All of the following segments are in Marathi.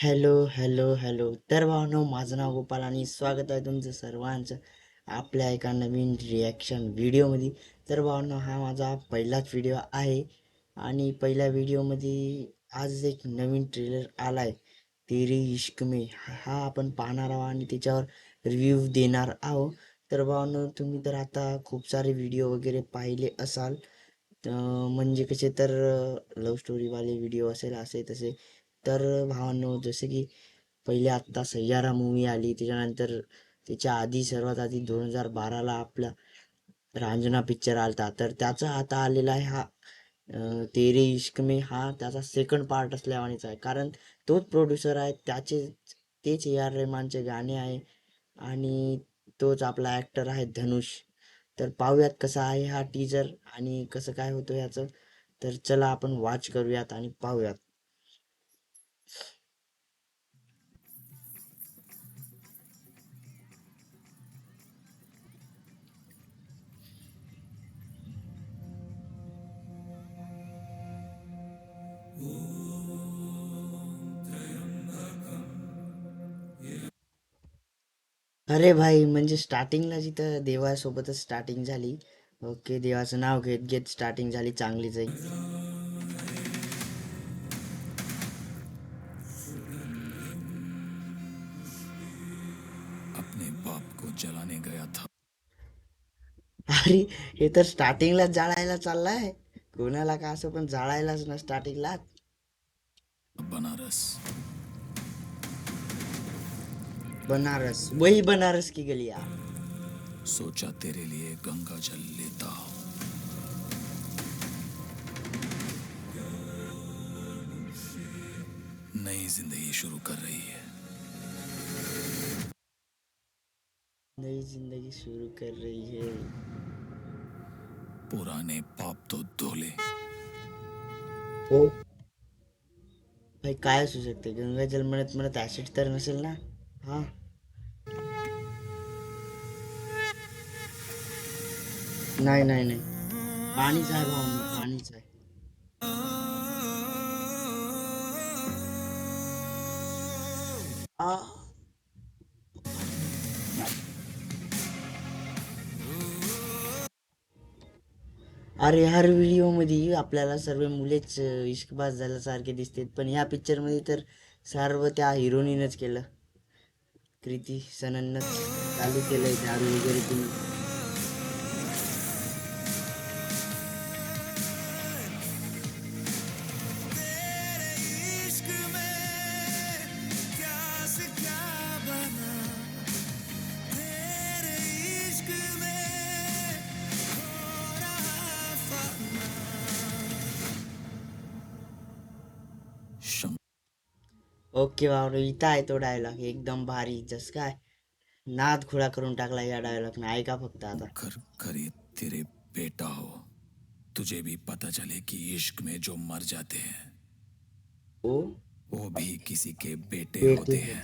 Hello hello hello. तर भावनो माझं नाव गोपाल आणि स्वागत आहे तुमचं सर्वांचं आपल्या एका नवीन रिॲक्शन व्हिडिओमध्ये तर भावनो हा माझा पहिलाच व्हिडिओ आहे आणि पहिल्या व्हिडिओमध्ये आज एक नवीन ट्रेलर आला आहे तेरी इश्क में. हा आपण पाहणार आहोत आणि त्याच्यावर रिव्ह्यू देणार आहोत. तर भावनो तुम्ही तर आता खूप सारे व्हिडिओ वगैरे पाहिले असाल. म्हणजे कसे तर लव्ह स्टोरीवाले व्हिडिओ असेल असे तसे तर भावांनो जसे की पहिले आत्ता सय्यारा मूवी आली त्याच्यानंतर त्याच्या आधी सर्वात आधी दोन हजार बाराला आपला रांजना पिक्चर आलता. तर त्याचा आता आलेला आहे हा तेरे इश्क मे हा त्याचा सेकंड पार्ट असल्यावानीच आहे. कारण तोच प्रोड्युसर आहे त्याचे तेच ए आर रेहमानचे गाणे आहे आणि तोच आपला ॲक्टर आहे धनुष. तर पाहूयात कसा आहे हा टीजर आणि कसं काय होतं याचं. तर चला आपण वॉच करूयात आणि पाहूयात. अरे भाई म्हणजे स्टार्टिंगला जिथं देवासोबतच स्टार्टिंग झाली. ओके देवाचं नाव घेत घेत स्टार्टिंग झाली चांगलीच आहे. अपने बाप को जलाने गया था। अरे हे तर स्टार्टिंगलाच जाळायला चाललाय. कोणाला का असं पण जाळायलाच ना स्टार्टिंगला बनारस। बनारस वही बनारस की गलिया। सोचा तेरे लिए गंगा जल लेता हूँ। नई ज़िंदगी शुरू कर रही है। नई ज़िंदगी शुरू कर रही है। पुराने पाप तो धोले। हो भाई काय असू शकते गंगाजल म्हणत म्हणत ऍसिड तर नसेल ना? हा। नाही नाही नाही. पाणीच आहे भाऊ पाणीच आहे. अरे हर व्हिडिओमध्ये आपल्याला सर्व मुलेच इश्कबाज झाल्यासारखे दिसतात. पण ह्या पिक्चरमध्ये तर सर्व त्या हिरोनीनच केलं. कृती सननच चालू केलंय दारू वगैरे तुम्ही ओके बाबा इथं आहे तो डायलॉग एकदम भारी जस काय नाद खुळा करून टाकला या डायलॉग ने ऐका फक्त आता। कर खरीद तेरे बेटा हो। तुझे भी पता चले कि इश्क में जो मर जाते हैं ओ वो भी किसी के बेटे पेटी होते हैं.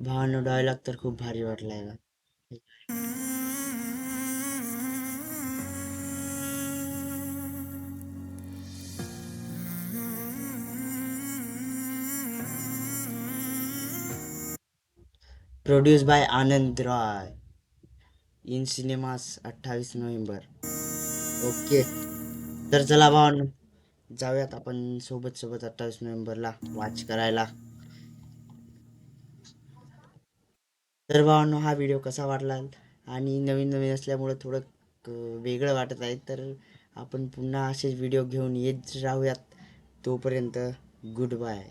भावानो डायलॉग तर खूप भारी वाटलाय produce by Anand Rai in cinemas अठ्ठावीस नोव्हेंबर. ओके तर चला भावांनो जाऊयात आपण सोबत सोबत अठ्ठावीस नोव्हेंबरला. वॉच करायला. तर भावांनो हा व्हिडिओ कसा वाटला? आणि नवीन नवीन असल्यामुळे थोडं वेगळं वाटत आहे. तर आपण पुन्हा असेच व्हिडिओ घेऊन येत राहूयात. तोपर्यंत गुड बाय